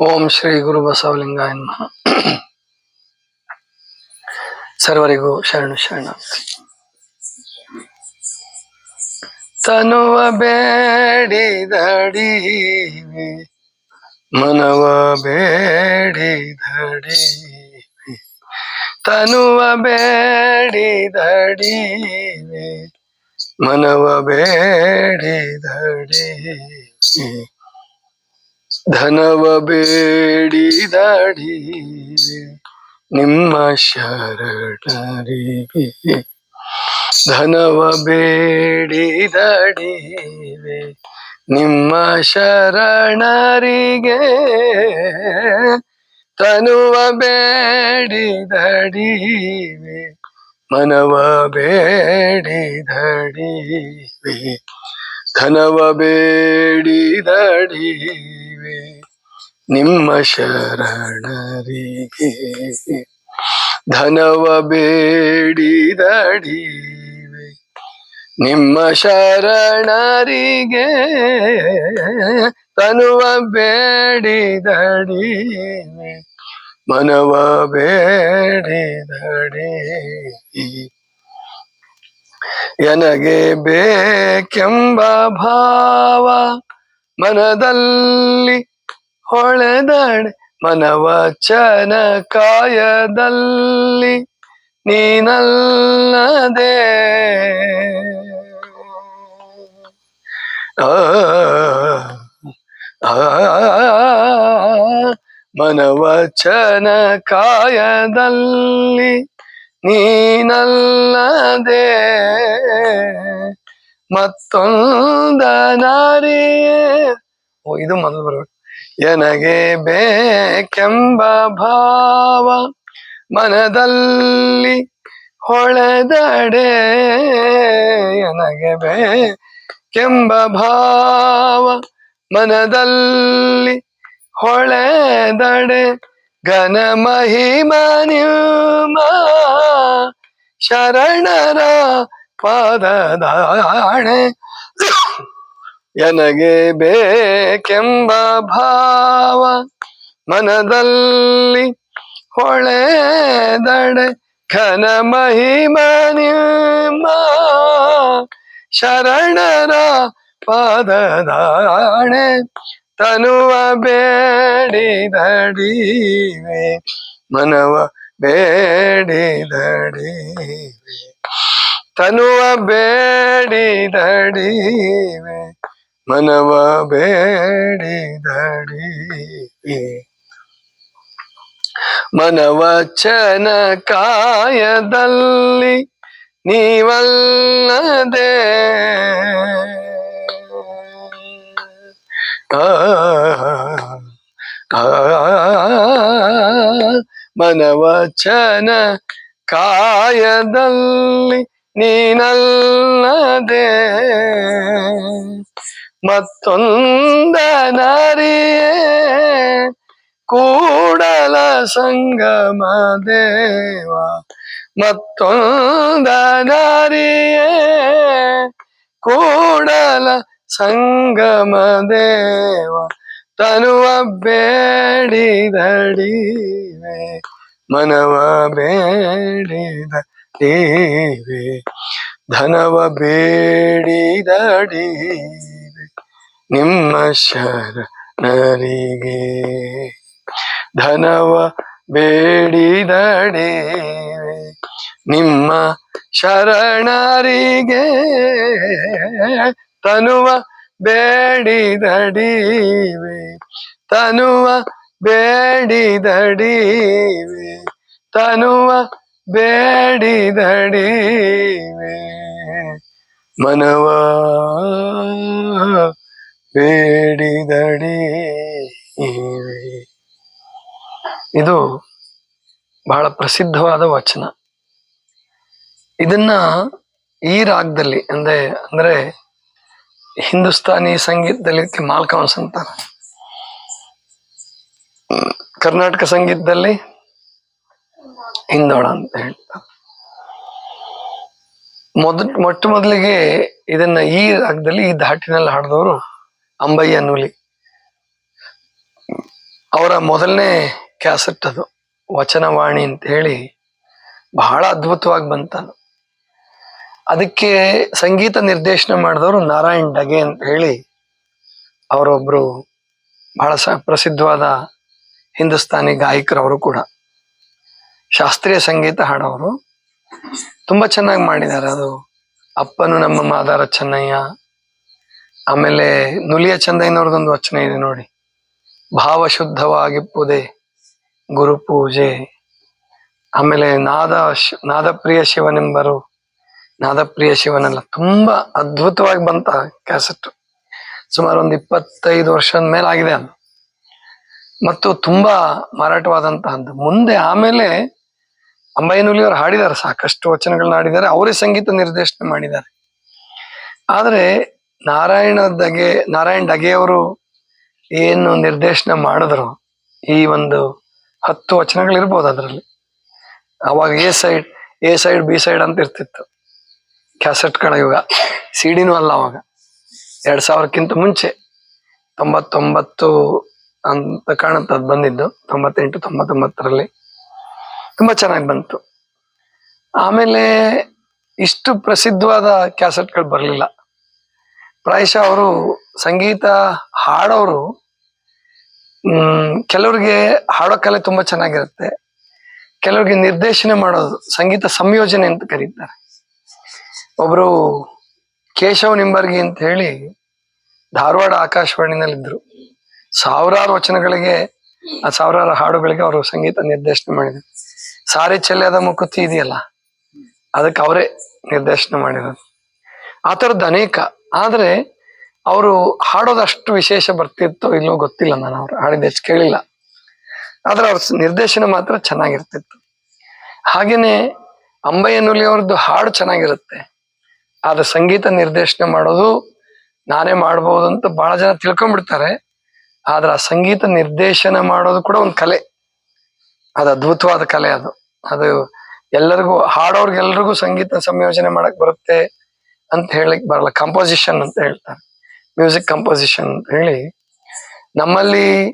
ಓಂ ಶ್ರೀ ಗುರು ಬಸವಲಿಂಗಾಯ ನಮಃ. ಸರ್ವರಿಗೂ ಶರಣು ಶರಣ. ತನುವ ಬೇಡಿದಡಿ, ಮನವ ಬೇಡಿದಡಿ, ತನುವ ಬೇಡಿದಡಿ, ಮನವ ಬೇಡಿದಡಿ. ಧನವ ಬೇಡಿದಡಿ ನಿಮ್ಮ ಶರಣರಿಗೆ ಧನವ ಬೇಡಿದಡಿವೆ ನಿಮ್ಮ ಶರಣರಿಗೆ. ತನುವ ಬೇಡಿದಡಿವೆ ಮನವ ಬೇಡಿದಡಿವೆ ಧನವ ಬೇಡಿದಡಿವೆ ನಿಮ್ಮ ಶರಣರಿಗೆ ಧನವ ಬೇಡಿದಡಿವೆ. ನಿಮ್ಮ ಶರಣರಿಗೆ ತನುವ ಬೇಡಿದಡಿವೆ. ಮನವ ಬೇಡಿದಡಿ ಎನಗೆ ಬೇಕೆಂಬ ಭಾವ ಮನದಲ್ಲಿ ಹೊಳೆದಾಡೆ ಮನವಚನ ಕಾಯದಲ್ಲಿ ನೀನಲ್ಲದೆ ಮನವಚನ ಕಾಯದಲ್ಲಿ ನೀನಲ್ಲದೆ ಮತ್ತೊಂದ ನಾರಿಯೇ ಓ, ಇದು ಮೊದಲು ಬರ್ಬೇಕು ಎನಗೆ ಬೇಕೆಂಬ ಭಾವ ಮನದಲ್ಲಿ ಹೊಳೆದಡೆ. ಎನಗೆ ಬೇಕೆಂಬ ಭಾವ ಮನದಲ್ಲಿ ಹೊಳೆದಡೆ. ಘನ ಮಹಿಮ ನಿಮ್ಮ ಶರಣರ ಪಾದದಾಣೆ. ಎನಗೆ ಬೇಕೆಂಬ ಭಾವ ಮನದಲ್ಲಿ ಹೊಳೆದಡೆ. ಘನ ಮಹಿಮ ನಿಮ್ಮ ಶರಣರ ಪಾದದಾಣೆ. ತನುವ ಬೇಡಿದಡಿವೆ. ಮನವ ಬೇಡಿದಡಿವೆ. ತನುವ ಬೇಡಿದಡಿವೆ ಮನವ ಬೇಡಿದಡಿವೆ ಮನವಚನ ಕಾಯದಲ್ಲಿ ನೀವಲ್ಲದೆ ಮನವ ಚನ ಮನವಚನ ಕಾಯದಲ್ಲಿ ನೀನಲ್ಲದೆ ಮತ್ತೊಂದ ನಾರಿಯೇ ಕೂಡಲ ಸಂಗಮ ದೇವ ಮತ್ತೊಂದ ನಾರಿಯೇ ಕೂಡಲ ಸಂಗಮ ದೇವ ತನುವ ಬೇಡಿದಡಿವೆ ಮನವ ಬೇಡಿದಡಿವೆ ಧನವ ಬೇಡಿದಡಿ ನಿಮ್ಮ ಶರಣರಿಗೆ. ಧನವ ಬೇಡಿದಡಿವೆ ನಿಮ್ಮ ಶರಣರಿಗೆ. ತನುವ ಬೇಡಿದಡಿವೆ ತನುವ ಬೇಡಿದಡಿವೆ ತನುವ ಬೇಡಿದಡಿವೆ ಮನವ ಬೇಡಿದಡಿವೆ ಇದು ಬಹಳ ಪ್ರಸಿದ್ಧವಾದ ವಚನ. ಇದನ್ನ ಈ ರಾಗದಲ್ಲಿ ಅಂದ್ರೆ ಅಂದ್ರೆ ಹಿಂದೂಸ್ತಾನಿ ಸಂಗೀತದಲ್ಲಿ ಇದಕ್ಕೆ ಅಂತಾರೆ. ಕರ್ನಾಟಕ ಸಂಗೀತದಲ್ಲಿ ಹಿಂದೋಳ ಅಂತ ಹೇಳ್ತಾ. ಮೊದ, ಮೊಟ್ಟ ಮೊದಲಿಗೆ ಇದನ್ನ ಈ ರಾಗದಲ್ಲಿ, ಈ ಧಾಟಿನಲ್ಲಿ ಹಾಡಿದವರು ಅಂಬಯ್ಯ ನೂಲಿ. ಅವರ ಮೊದಲನೇ ಕ್ಯಾಸೆಟ್ ಅದು, ವಚನವಾಣಿ ಅಂತ ಹೇಳಿ ಬಹಳ ಅದ್ಭುತವಾಗಿ ಬಂತಾನು ಅದಕ್ಕೆ ಸಂಗೀತ ನಿರ್ದೇಶನ ಮಾಡಿದವರು ನಾರಾಯಣ್ ಡಗೆ ಅಂತ ಹೇಳಿ ಅವರೊಬ್ರು ಬಹಳ ಸ, ಪ್ರಸಿದ್ಧವಾದ ಹಿಂದೂಸ್ತಾನಿ ಗಾಯಕರವರು ಕೂಡ. ಶಾಸ್ತ್ರೀಯ ಸಂಗೀತ ಹಾಡೋರು. ತುಂಬಾ ಚೆನ್ನಾಗಿ ಮಾಡಿದ್ದಾರೆ. ಅದು ಅಪ್ಪನು ನಮ್ಮ ಮಾದಾರ ಚೆನ್ನಯ್ಯ. ಆಮೇಲೆ ನುಲಿಯ ಚಂದಯ್ಯನವ್ರದೊಂದು ವಚನ ಇದೆ ನೋಡಿ. ಭಾವ ಶುದ್ಧವಾಗಿಪ್ಪುದೆ ಗುರು ಪೂಜೆ. ಆಮೇಲೆ ನಾದ ನಾದಪ್ರಿಯ ಶಿವನೆಂಬರು. ನಾದಪ್ರಿಯ ಶಿವನೆಲ್ಲ, ತುಂಬಾ ಅದ್ಭುತವಾಗಿ ಬಂತ ಕ್ಯಾಸೆಟ್. ಸುಮಾರು ಒಂದು ಇಪ್ಪತ್ತೈದು ವರ್ಷದ ಮೇಲೆ ಆಗಿದೆ ಅದು. ಮತ್ತು ತುಂಬಾ ಮಾರಾಟವಾದಂತಹದ್ದು ಮುಂದೆ ಆಮೇಲೆ ಅಂಬಯ್ಯನುಲಿ ಅವರು ಹಾಡಿದ್ದಾರೆ, ಸಾಕಷ್ಟು ವಚನಗಳನ್ನ ಹಾಡಿದ್ದಾರೆ, ಅವರೇ ಸಂಗೀತ ನಿರ್ದೇಶನ ಮಾಡಿದ್ದಾರೆ. ಆದರೆ ನಾರಾಯಣ ದಗೆ, ನಾರಾಯಣ್ ಡಗೆಯವರು ಏನು ನಿರ್ದೇಶನ ಮಾಡಿದ್ರು, ಈ ಒಂದು ಹತ್ತು ವಚನಗಳಿರ್ಬೋದು ಅದರಲ್ಲಿ. ಅವಾಗ A side A side, B side ಅಂತ ಇರ್ತಿತ್ತು. ಕ್ಯಾಸೆಟ್ಗಳ ಯುಗ. ಸಿಡಿನೂ ಅಲ್ಲ ಅವಾಗ. ಎರಡು ಸಾವಿರಕ್ಕಿಂತ ಮುಂಚೆ, ತೊಂಬತ್ತೊಂಬತ್ತು ಅಂತ ಕಾಣುತ್ತೆ ಅದು ಬಂದಿದ್ದು, ತೊಂಬತ್ತೆಂಟು, ತೊಂಬತ್ತೊಂಬತ್ತರಲ್ಲಿ. ತುಂಬಾ ಚೆನ್ನಾಗಿ ಬಂತು. ಆಮೇಲೆ ಇಷ್ಟು ಪ್ರಸಿದ್ಧವಾದ ಕ್ಯಾಸೆಟ್ಗಳು ಬರಲಿಲ್ಲ. ಪ್ರಾಯಶಃ ಅವರು ಸಂಗೀತ ಹಾಡೋರು ಕೆಲವ್ರಿಗೆ ಹಾಡೋ ಕಲೆ ತುಂಬಾ ಚೆನ್ನಾಗಿರುತ್ತೆ. ಕೆಲವ್ರಿಗೆ ನಿರ್ದೇಶನ ಮಾಡೋದು, ಸಂಗೀತ ಸಂಯೋಜನೆ ಅಂತ ಕರೀತಾರೆ. ಒಬ್ರು ಕೇಶವ್ ನಿಂಬರ್ಗಿ ಅಂತ ಹೇಳಿ ಧಾರವಾಡ ಆಕಾಶವಾಣಿನಲ್ಲಿದ್ದರು ಸಾವಿರಾರು ವಚನಗಳಿಗೆ ಆ ಸಾವಿರಾರು ಹಾಡುಗಳಿಗೆ ಅವರು ಸಂಗೀತ ನಿರ್ದೇಶನ ಮಾಡಿದ್ರು. ಸಾರಿ ಚೆಲ್ಲದ ಮುಕುತಿ ಇದೆಯಲ್ಲ? ಅದಕ್ಕೆ ಅವರೇ ನಿರ್ದೇಶನ ಮಾಡಿರೋದು. ಆ ಥರದ್ದು ಅನೇಕ. ಆದರೆ ಅವರು ಹಾಡೋದಷ್ಟು ವಿಶೇಷ ಬರ್ತಿತ್ತೋ ಇಲ್ಲೋ ಗೊತ್ತಿಲ್ಲ ನಾನು ಅವ್ರು ಹಾಡಿದ ಹೆಚ್ಚು ಕೇಳಿಲ್ಲ. ಆದ್ರೆ ಅವ್ರ ನಿರ್ದೇಶನ ಮಾತ್ರ ಚೆನ್ನಾಗಿರ್ತಿತ್ತು. ಹಾಗೇನೆ ಅಂಬಯ್ಯನುಲಿ ಅವ್ರದ್ದು ಹಾಡು ಚೆನ್ನಾಗಿರುತ್ತೆ. ಆದ್ರೆ ಸಂಗೀತ ನಿರ್ದೇಶನ ಮಾಡೋದು ನಾನೇ ಮಾಡ್ಬೋದು ಅಂತ ಬಹಳ ಜನ ತಿಳ್ಕೊಂಡ್ಬಿಡ್ತಾರೆ. ಆದ್ರೆ ಆ ಸಂಗೀತ ನಿರ್ದೇಶನ ಮಾಡೋದು ಕೂಡ ಒಂದು ಕಲೆ. ಅದು ಅದ್ಭುತವಾದ ಕಲೆ ಅದು. ಅದು ಎಲ್ಲರಿಗೂ, ಹಾಡೋರ್ಗೆಲ್ರಿಗೂ ಸಂಗೀತ ಸಂಯೋಜನೆ ಮಾಡಕ್ ಬರುತ್ತೆ ಅಂತ ಹೇಳಕ್ ಬರಲ್ಲ. ಕಂಪೋಸಿಷನ್ ಅಂತ ಹೇಳ್ತಾರೆ. ಮ್ಯೂಸಿಕ್ ಕಂಪೋಸಿಷನ್ ಅಂತ ಹೇಳಿ. ನಮ್ಮಲ್ಲಿ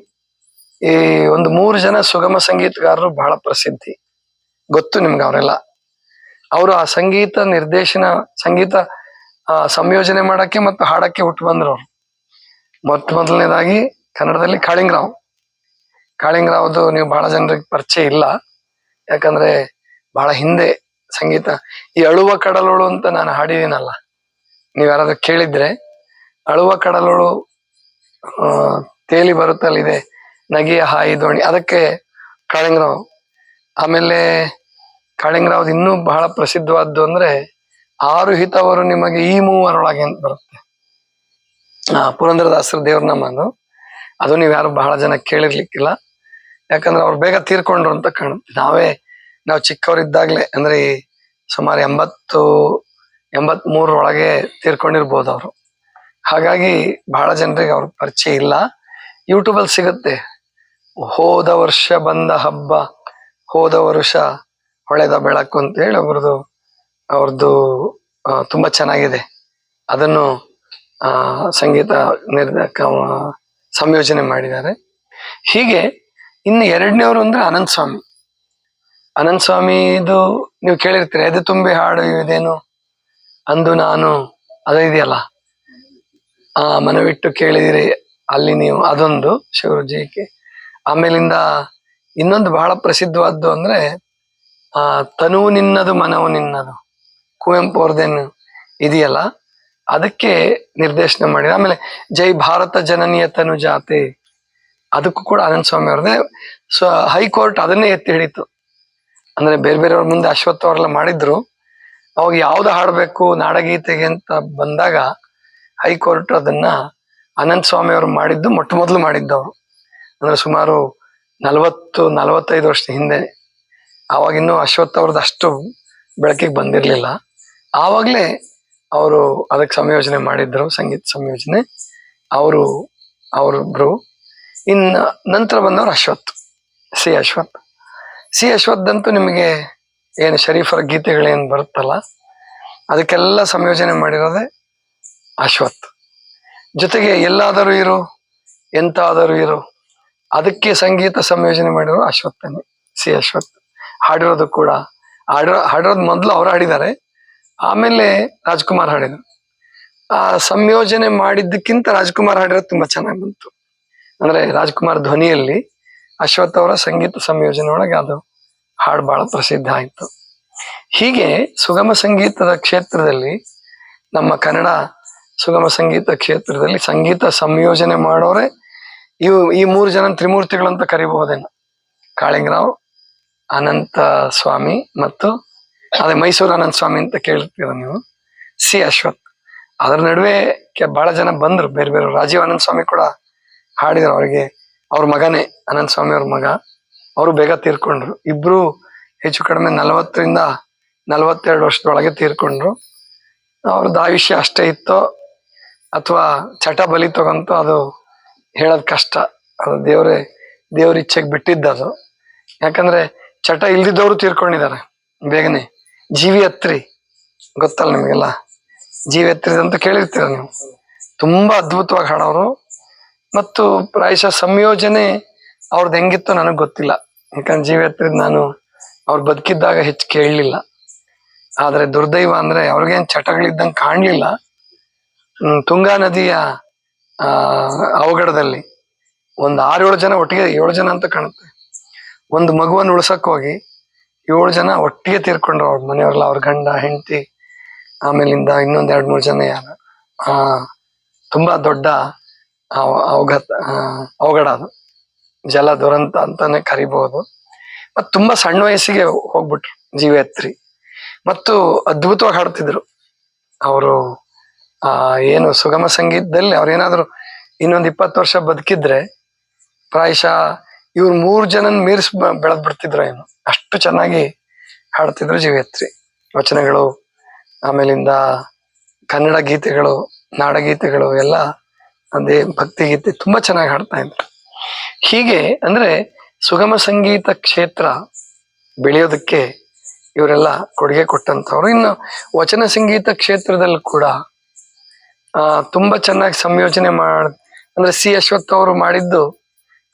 ಈ ಒಂದು ಮೂರು ಜನ ಸುಗಮ ಸಂಗೀತಗಾರರು ಬಹಳ ಪ್ರಸಿದ್ಧಿ. ಗೊತ್ತು ನಿಮ್ಗೆ ಅವರೆಲ್ಲ. ಅವರು ಆ ಸಂಗೀತ ನಿರ್ದೇಶನ, ಸಂಗೀತ ಸಂಯೋಜನೆ ಮಾಡಕ್ಕೆ ಮತ್ತು ಹಾಡಕ್ಕೆ ಹುಟ್ಟು ಬಂದ್ರು ಮೊಟ್ಟ ಮೊದಲನೇದಾಗಿ ಕನ್ನಡದಲ್ಲಿ ಕಾಳಿಂಗರಾವ್. ಕಾಳಿಂಗರಾವ್ದು ನೀವು ಬಹಳ ಜನರಿಗೆ ಪರಿಚಯ ಇಲ್ಲ. ಯಾಕಂದ್ರೆ ಬಹಳ ಹಿಂದೆ ಸಂಗೀತ, ಈ ಅಳುವ ಕಡಲೋಳು ಅಂತ ನಾನು ಹಾಡಿದೀನಲ್ಲ, ನೀವ್ ಯಾರಾದ್ರೂ ಕೇಳಿದ್ರೆ, ಅಳುವ ಕಡಲೋಳು ತೇಲಿ ಬರುತ್ತಲ್ಲಿದೆ, ನಗೆಯ ಹಾಯಿ ದೋಣಿ ಅದಕ್ಕೆ ಕಾಳಿಂಗರಾವ್. ಆಮೇಲೆ ಕಾಳಿಂಗರಾವ್ದು ಇನ್ನೂ ಬಹಳ ಪ್ರಸಿದ್ಧವಾದ್ದು ಅಂದ್ರೆ ಆರು ಹಿತವರು ನಿಮಗೆ ಈ ಮೂವರೊಳಗೆ ಅಂತ ಬರುತ್ತೆ. ಪುರಂದರದಾಸರ ದೇವ್ರ ನಾಮ ಅದು. ಅದು ನೀವ್ ಯಾರು ಬಹಳ ಜನ ಕೇಳಿರ್ಲಿಕ್ಕಿಲ್ಲ. ಯಾಕಂದ್ರೆ ಅವ್ರು ಬೇಗ ತೀರ್ಕೊಂಡ್ರು ಅಂತ ಕಾಣುತ್ತೆ ನಾವೇ, ನಾವು ಚಿಕ್ಕವರಿದ್ದಾಗ್ಲೇ, ಅಂದ್ರೆ ಸುಮಾರು ಎಂಬತ್ತು ಎಂಬತ್ ಒಳಗೆ ತೀರ್ಕೊಂಡಿರ್ಬೋದು ಅವರು. ಹಾಗಾಗಿ ಬಹಳ ಜನರಿಗೆ ಅವ್ರ ಪರಿಚಯ ಇಲ್ಲ. ಯೂಟ್ಯೂಬ್ ಅಲ್ಲಿ ಸಿಗುತ್ತೆ. ಹೋದ ವರ್ಷ ಬಂದ ಹಬ್ಬ, ಹೋದ ವರ್ಷ ಹೊಳೆದ ಬೆಳಕು ಅಂತ ಹೇಳಿ ಅವ್ರದ್ದು ಅವ್ರದ್ದು ತುಂಬಾ ಚೆನ್ನಾಗಿದೆ. ಅದನ್ನು ಸಂಗೀತ ನಿರ್ದ ಸಂಯೋಜನೆ ಮಾಡಿದ್ದಾರೆ. ಹೀಗೆ ಇನ್ನು ಎರಡನೇವ್ರು ಅಂದ್ರೆ ಅನಂತ ಸ್ವಾಮಿ. ಅನಂತ ಸ್ವಾಮಿದು ನೀವು ಕೇಳಿರ್ತೀರಿ, ಎದೆ ತುಂಬಿ ಹಾಡು ಇದೇನು? ಅಂದು ನಾನು, ಅದ ಇದೆಯಲ್ಲ? ಆ ಮನವಿಟ್ಟು ಕೇಳಿದಿರಿ, ಅಲ್ಲಿ ನೀವು, ಅದೊಂದು ಶಿವರುಜಿಗೆ ಆಮೇಲಿಂದ ಇನ್ನೊಂದು ಬಹಳ ಪ್ರಸಿದ್ಧವಾದ್ದು ಅಂದ್ರೆ, ಆ ತನುವು ನಿನ್ನದು, ಮನವು ನಿನ್ನದು, ಕುವೆಂಪು ಅವ್ರದ್ದೇನು ಇದೆಯಲ್ಲ, ಅದಕ್ಕೆ ನಿರ್ದೇಶನ ಮಾಡಿದ ಆಮೇಲೆ ಜೈ ಭಾರತ ಜನನೀಯ ತನು ಜಾತೆ. ಅದಕ್ಕೂ ಕೂಡ ಅನಂತ ಸ್ವಾಮಿ ಅವ್ರದೇ ಸೊ ಹೈಕೋರ್ಟ್ ಅದನ್ನೇ ಎತ್ತಿ ಹಿಡಿತು. ಅಂದ್ರೆ ಬೇರೆ ಬೇರೆಯವ್ರ ಮುಂದೆ ಅಶ್ವತ್ಥ ಅವರೆಲ್ಲ ಮಾಡಿದ್ರು. ಅವಾಗ ಯಾವ್ದು ಹಾಡಬೇಕು, ನಾಡಗೀತೆಗೆ ಅಂತ ಬಂದಾಗ ಹೈಕೋರ್ಟ್ ಅದನ್ನ ಅನಂತ ಸ್ವಾಮಿ ಅವರು ಮಾಡಿದ್ದು, ಮೊಟ್ಟ ಮೊದಲು ಮಾಡಿದ್ದವರು. ಅಂದ್ರೆ ಸುಮಾರು ನಲವತ್ತು, ನಲವತ್ತೈದು ವರ್ಷದ ಹಿಂದೆ. ಆವಾಗಿನ್ನೂ ಅಶ್ವತ್ಥ ಅವ್ರದ್ದು ಅಷ್ಟು ಬೆಳಕಿಗೆ ಬಂದಿರಲಿಲ್ಲ. ಆವಾಗಲೇ ಅವರು ಅದಕ್ಕೆ ಸಂಯೋಜನೆ ಮಾಡಿದ್ರು, ಸಂಗೀತ ಸಂಯೋಜನೆ. ಅವರು, ಅವರೊಬ್ರು ಇನ್ನ ನಂತರ ಬಂದವರು ಅಶ್ವತ್ ಸಿ ಅಶ್ವಥ್. ಸಿ ಅಶ್ವಥ್ ಅಂತೂ ನಿಮಗೆ ಏನು ಶರೀಫರ ಗೀತೆಗಳೇನು ಬರುತ್ತಲ್ಲ, ಅದಕ್ಕೆಲ್ಲ ಸಂಯೋಜನೆ ಮಾಡಿರೋದೇ ಅಶ್ವತ್ ಜೊತೆಗೆ ಎಲ್ಲಾದರೂ ಇರು, ಎಂತಾದರೂ ಇರು, ಅದಕ್ಕೆ ಸಂಗೀತ ಸಂಯೋಜನೆ ಮಾಡಿರೋ ಅಶ್ವತ್ಥನೇ ಸಿ ಅಶ್ವಥ್. ಹಾಡಿರೋದು ಕೂಡ ಹಾಡಿರೋ ಹಾಡಿರೋದು ಮೊದಲು ಅವ್ರು ಹಾಡಿದ್ದಾರೆ, ಆಮೇಲೆ ರಾಜ್ಕುಮಾರ್ ಹಾಡಿದರು. ಆ ಸಂಯೋಜನೆ ಮಾಡಿದ್ದಕ್ಕಿಂತ ರಾಜ್ಕುಮಾರ್ ಹಾಡಿರೋದು ತುಂಬಾ ಚೆನ್ನಾಗಿ ಬಂತು. ಅಂದ್ರೆ ರಾಜ್ಕುಮಾರ್ ಧ್ವನಿಯಲ್ಲಿ ಅಶ್ವಥ್ ಅವರ ಸಂಗೀತ ಸಂಯೋಜನೆ ಒಳಗೆ ಅದು ಹಾಡು ಬಹಳ ಪ್ರಸಿದ್ಧ ಆಯಿತು. ಹೀಗೆ ಸುಗಮ ಸಂಗೀತದ ಕ್ಷೇತ್ರದಲ್ಲಿ ನಮ್ಮ ಕನ್ನಡ ಸುಗಮ ಸಂಗೀತ ಕ್ಷೇತ್ರದಲ್ಲಿ ಸಂಗೀತ ಸಂಯೋಜನೆ ಮಾಡೋರೆ ಇವು ಈ ಮೂರು ಜನ ತ್ರಿಮೂರ್ತಿಗಳಂತ ಕರಿಬಹುದೇನು. ಕಾಳಿಂಗರಾವ್ ಅನಂತ ಸ್ವಾಮಿ ಮತ್ತು ಅದೇ ಮೈಸೂರು ಅನಂತ ಸ್ವಾಮಿ ಅಂತ ಕೇಳ್ತೀರ ನೀವು? ಸಿ ಅಶ್ವಥ್. ಅದರ ನಡುವೆ ಬಹಳ ಜನ ಬಂದ್ರು, ಬೇರೆ ಬೇರೆ ರಾಜೀವ್ ಅನಂತ ಸ್ವಾಮಿ ಕೂಡ ಹಾಡಿದ್ರು ಅವ್ರಿಗೆ. ಅವ್ರ ಮಗನೇ, ಅನಂತ ಸ್ವಾಮಿ ಅವ್ರ ಮಗ. ಅವರು ಬೇಗ ತೀರ್ಕೊಂಡ್ರು. ಇಬ್ರು ಹೆಚ್ಚು ಕಡಿಮೆ ನಲವತ್ತರಿಂದ ನಲವತ್ತೆರಡು ವರ್ಷದೊಳಗೆ ತೀರ್ಕೊಂಡ್ರು. ಅವ್ರದ್ದು ಆಯುಷ್ಯ ಅಷ್ಟೇ ಇತ್ತೋ, ಅಥವಾ ಚಟ ಬಲಿ ತಗೊಂತ ಅದು ಹೇಳೋದು ಕಷ್ಟ. ಅದು ದೇವ್ರೆ, ದೇವ್ರ ಇಚ್ಛೆಗೆ ಬಿಟ್ಟಿದ್ದು ಅದು. ಯಾಕಂದ್ರೆ ಚಟ ಇಲ್ದಿದ್ದವರು ತೀರ್ಕೊಂಡಿದ್ದಾರೆ ಬೇಗನೆ. ಜೀವಿ ಹತ್ರಿ ಗೊತ್ತಲ್ಲ ನಿಮಗೆಲ್ಲ? ಜೀವಿ ಹತ್ರಿ ಅಂತ ಕೇಳಿರ್ತೀರ ನೀವು? ತುಂಬಾ ಅದ್ಭುತವಾಗಿ ಹಾಡೋರು. ಮತ್ತು ಪ್ರಾಯಶಃ ಸಂಯೋಜನೆ ಅವ್ರದ್ದು ಹೆಂಗಿತ್ತು ನನಗೆ ಗೊತ್ತಿಲ್ಲ. ಯಾಕಂದ್ರೆ ಜೀವ ನಾನು ಅವ್ರು ಬದುಕಿದ್ದಾಗ ಹೆಚ್ಚು ಕೇಳಲಿಲ್ಲ. ಆದರೆ ದುರ್ದೈವ ಅಂದ್ರೆ ಅವ್ರಿಗೇನು ಚಟಗಳಿದ್ದಂಗೆ ಕಾಣಲಿಲ್ಲ. ತುಂಗಾ ನದಿಯ ಅವಘಡದಲ್ಲಿ ಒಂದು ಆರು ಏಳು ಜನ ಒಟ್ಟಿಗೆ, ಏಳು ಜನ ಅಂತ ಕಾಣುತ್ತೆ. ಒಂದು ಮಗುವನ್ನು ಉಳ್ಸಕ್ ಹೋಗಿ ಏಳು ಜನ ಒಟ್ಟಿಗೆ ತೀರ್ಕೊಂಡ್ರು ಅವ್ರ ಮನೆಯವ್ರಲ್ಲ, ಅವ್ರ ಗಂಡ, ಹೆಂಡತಿ, ಆಮೇಲಿಂದ ಇನ್ನೊಂದು ಎರಡು ಮೂರು ಜನ ಯಾರು. ತುಂಬಾ ದೊಡ್ಡ ಅವ- ಅವಘಾತ ಅವಘಡ ಅದು. ಜಲ ದುರಂತ ಅಂತಾನೆ ಕರಿಬಹುದು ಮತ್ ತುಂಬಾ ಸಣ್ಣ ವಯಸ್ಸಿಗೆ ಹೋಗ್ಬಿಟ್ರು ಜೀವೇತ್ರಿ ಮತ್ತು ಅದ್ಭುತವಾಗಿ ಹಾಡ್ತಿದ್ರು. ಅವರು, ಆ, ಏನು ಸುಗಮ ಸಂಗೀತದಲ್ಲಿ ಅವ್ರೇನಾದ್ರು ಇನ್ನೊಂದು ಇಪ್ಪತ್ತು ವರ್ಷ ಬದುಕಿದ್ರೆ ಪ್ರಾಯಶಃ ಇವ್ರು ಮೂರ್ ಜನನ್ ಮೀರ್ಸ್ ಬೆಳೆದ್ ಬಿಡ್ತಿದ್ರು ಏನು. ಅಷ್ಟು ಚೆನ್ನಾಗಿ ಹಾಡ್ತಿದ್ರು ಜೀವೇತ್ರಿ ವಚನಗಳು, ಆಮೇಲಿಂದ ಕನ್ನಡ ಗೀತೆಗಳು, ನಾಡಗೀತೆಗಳು, ಎಲ್ಲ ಅದೇ ಭಕ್ತಿ ಗೀತೆ ತುಂಬಾ ಚೆನ್ನಾಗಿ ಹಾಡ್ತಾ ಇದ್ರು. ಹೀಗೆ ಅಂದ್ರೆ ಸುಗಮ ಸಂಗೀತ ಕ್ಷೇತ್ರ ಬೆಳೆಯೋದಕ್ಕೆ ಇವರೆಲ್ಲ ಕೊಡುಗೆ ಕೊಟ್ಟಂತವ್ರು ಇನ್ನು ವಚನ ಸಂಗೀತ ಕ್ಷೇತ್ರದಲ್ಲಿ ಕೂಡ, ಆ, ತುಂಬಾ ಚೆನ್ನಾಗಿ ಸಂಯೋಜನೆ ಮಾಡ, ಅಂದ್ರೆ ಸಿ ಅಶ್ವಥ್ ಅವರು ಮಾಡಿದ್ದು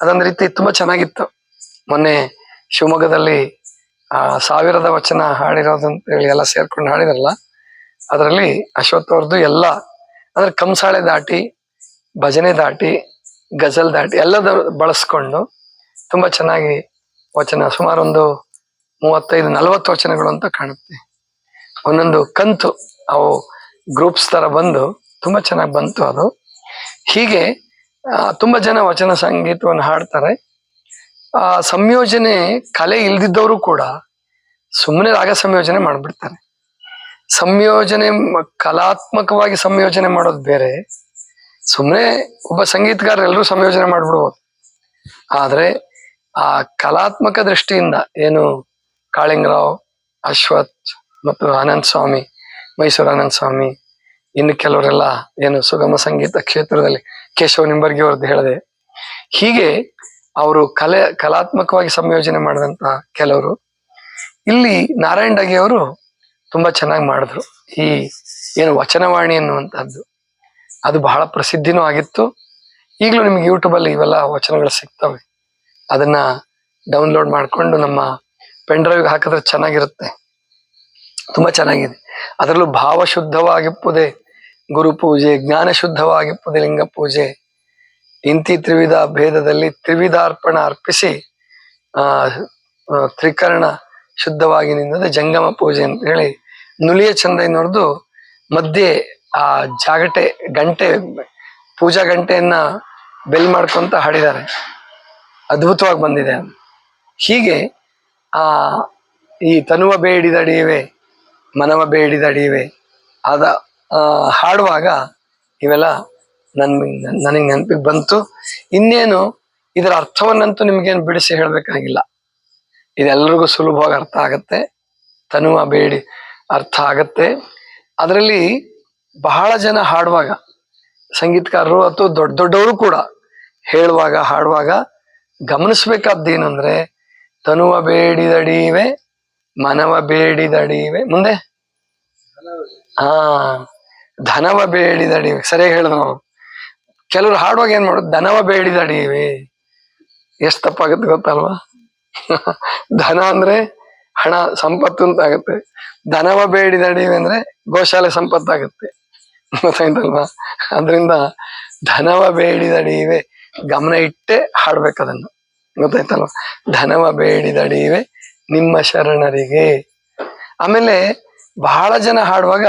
ಅದೊಂದ್ ರೀತಿ ತುಂಬಾ ಚೆನ್ನಾಗಿತ್ತು. ಮೊನ್ನೆ ಶಿವಮೊಗ್ಗದಲ್ಲಿ, ಆ, ಸಾವಿರದ ವಚನ ಹಾಡಿರೋದು ಅಂತ ಹೇಳಿ ಎಲ್ಲ ಸೇರ್ಕೊಂಡು ಹಾಡಿದ್ರಲ್ಲ, ಅದರಲ್ಲಿ ಅಶ್ವತ್ ಅವ್ರದ್ದು ಎಲ್ಲ, ಅಂದ್ರೆ ಕಂಸಾಳೆ ದಾಟಿ ಭಜನೆ ದಾಟಿ, ಗಜಲ್ ದಾಟಿ ಎಲ್ಲದ ಬಳಸ್ಕೊಂಡು ತುಂಬಾ ಚೆನ್ನಾಗಿ ವಚನ ಸುಮಾರು ಒಂದು ಮೂವತ್ತೈದು, ನಲವತ್ತು ವಚನಗಳು ಅಂತ ಕಾಣುತ್ತೆ. ಒಂದೊಂದು ಕಂತು ಅವು ಗ್ರೂಪ್ಸ್ ತರ ಬಂದು ತುಂಬಾ ಚೆನ್ನಾಗಿ ಬಂತು ಅದು. ಹೀಗೆ ತುಂಬಾ ಜನ ವಚನ ಸಂಗೀತವನ್ನು ಹಾಡ್ತಾರೆ. ಆ, ಸಂಯೋಜನೆ ಕಲೆ ಇಲ್ದಿದ್ದವರು ಕೂಡ ಸುಮ್ಮನೆ ರಾಗ ಸಂಯೋಜನೆ ಮಾಡ್ಬಿಡ್ತಾರೆ. ಸಂಯೋಜನೆ ಕಲಾತ್ಮಕವಾಗಿ ಸಂಯೋಜನೆ ಮಾಡೋದು ಬೇರೆ. ಸುಮ್ಮನೆ ಒಬ್ಬ ಸಂಗೀತಗಾರ ಎಲ್ಲರೂ ಸಂಯೋಜನೆ ಮಾಡ್ಬಿಡ್ಬೋದು. ಆದರೆ ಆ ಕಲಾತ್ಮಕ ದೃಷ್ಟಿಯಿಂದ ಏನು ಕಾಳಿಂಗರಾವ್, ಅಶ್ವಥ್ ಮತ್ತು ಆನಂದ್ ಸ್ವಾಮಿ, ಮೈಸೂರು ಆನಂದ್ ಸ್ವಾಮಿ, ಇನ್ನು ಕೆಲವರೆಲ್ಲ ಏನು ಸುಗಮ ಸಂಗೀತ ಕ್ಷೇತ್ರದಲ್ಲಿ ಕೇಶವ ನಿಂಬರ್ಗಿ ಅವ್ರದ್ದು ಹೇಳಿದೆ. ಹೀಗೆ ಅವರು ಕಲೆ, ಕಲಾತ್ಮಕವಾಗಿ ಸಂಯೋಜನೆ ಮಾಡಿದಂತ ಕೆಲವರು ಇಲ್ಲಿ ನಾರಾಯಣ ಡಗೆ ಅವರು ತುಂಬಾ ಚೆನ್ನಾಗಿ ಮಾಡಿದ್ರು. ಈ ಏನು ವಚನವಾಣಿ ಅನ್ನುವಂಥದ್ದು ಅದು ಬಹಳ ಪ್ರಸಿದ್ಧಿನೂ ಆಗಿತ್ತು. ಈಗಲೂ ನಿಮ್ಗೆ ಯೂಟ್ಯೂಬ್ ಅಲ್ಲಿ ಇವೆಲ್ಲ ವಚನಗಳು ಸಿಗ್ತವೆ. ಅದನ್ನ ಡೌನ್ಲೋಡ್ ಮಾಡಿಕೊಂಡು ನಮ್ಮ ಪೆನ್ ಡ್ರೈವ್ಗೆ ಹಾಕಿದ್ರೆ ಚೆನ್ನಾಗಿರುತ್ತೆ. ತುಂಬಾ ಚೆನ್ನಾಗಿದೆ. ಅದರಲ್ಲೂ ಭಾವ ಶುದ್ಧವಾಗಿಪ್ಪುದೆ, ಗುರು ಪೂಜೆ, ಜ್ಞಾನ ಶುದ್ಧವಾಗಿಪ್ಪುದೆ, ಲಿಂಗ ಪೂಜೆ. ಇಂತಿ ತ್ರಿವಿಧ ಭೇದದಲ್ಲಿ ತ್ರಿವಿಧಾರ್ಪಣ ಅರ್ಪಿಸಿ, ಆ ತ್ರಿಕರಣ ಶುದ್ಧವಾಗಿ ನಿಂದದೆ ಜಂಗಮ ಪೂಜೆ ಅಂತ ಹೇಳಿ ನುಲಿಯ ಚಂದ ಮಧ್ಯೆ ಆ ಜಾಗಟೆ, ಗಂಟೆ, ಪೂಜಾ ಗಂಟೆಯನ್ನ ಬೆಲ್ ಮಾಡ್ಕೊಂತ ಹಾಡಿದ್ದಾರೆ. ಅದ್ಭುತವಾಗಿ ಬಂದಿದೆ ಹೀಗೆ ಆ ಈ ತನುವ ಬೇಡಿದಡಿಯವೆ, ಮನವ ಬೇಡಿದಡಿಯವೆ ಅದ ಹಾಡುವಾಗ ಇವೆಲ್ಲ ನನ್, ನನಗೆ ನೆನಪಿಗೆ ಬಂತು. ಇನ್ನೇನು ಇದರ ಅರ್ಥವನ್ನಂತೂ ನಿಮ್ಗೇನು ಬಿಡಿಸಿ ಹೇಳಬೇಕಾಗಿಲ್ಲ. ಇದೆಲ್ಲರಿಗೂ ಸುಲಭವಾಗಿ ಅರ್ಥ ಆಗತ್ತೆ. ತನುವ ಬೇಡಿ ಅರ್ಥ ಆಗತ್ತೆ. ಅದರಲ್ಲಿ ಬಹಳ ಜನ ಹಾಡುವಾಗ ಸಂಗೀತಕಾರರು ಅಥವಾ ದೊಡ್ಡ ದೊಡ್ಡವರು ಕೂಡ ಹೇಳುವಾಗ, ಹಾಡುವಾಗ ಗಮನಿಸ್ಬೇಕಾದ್ದೇನಂದ್ರೆ, ತನುವ ಬೇಡಿದಡಿವೆ, ಮನವ ಬೇಡಿದಡಿವೆ, ಮುಂದೆ? ಹಾ, ಧನವ ಬೇಡಿದಡಿವೆ, ಸರಿಯಾಗಿ ಹೇಳಿದ್ರು ನಾವು. ಕೆಲವರು ಹಾಡುವಾಗ ಏನ್ ಮಾಡೋದು? ಧನವ ಬೇಡಿದಡಿವೆ. ಎಷ್ಟು ತಪ್ಪಾಗುತ್ತೆ ಗೊತ್ತಲ್ವಾ? ಧನ ಅಂದ್ರೆ ಹಣ, ಸಂಪತ್ತು ಅಂತ ಆಗುತ್ತೆ. ಧನವ ಬೇಡಿದಡಿವೆ ಅಂದ್ರೆ ಗೋಶಾಲೆ ಸಂಪತ್ತಾಗುತ್ತೆ. ಗೊತ್ತಾಯ್ತಲ್ವಾ ಅದರಿಂದ ಧನವ ಬೇಡಿದಡಿವೆ ಗಮನ ಇಟ್ಟೆ ಹಾಡ್ಬೇಕು ಅದನ್ನು. ಗೊತ್ತಾಯ್ತಲ್ವಾ ಧನವ ಬೇಡಿದಡಿವೆ ನಿಮ್ಮ ಶರಣರಿಗೆ. ಆಮೇಲೆ ಬಹಳ ಜನ ಹಾಡುವಾಗ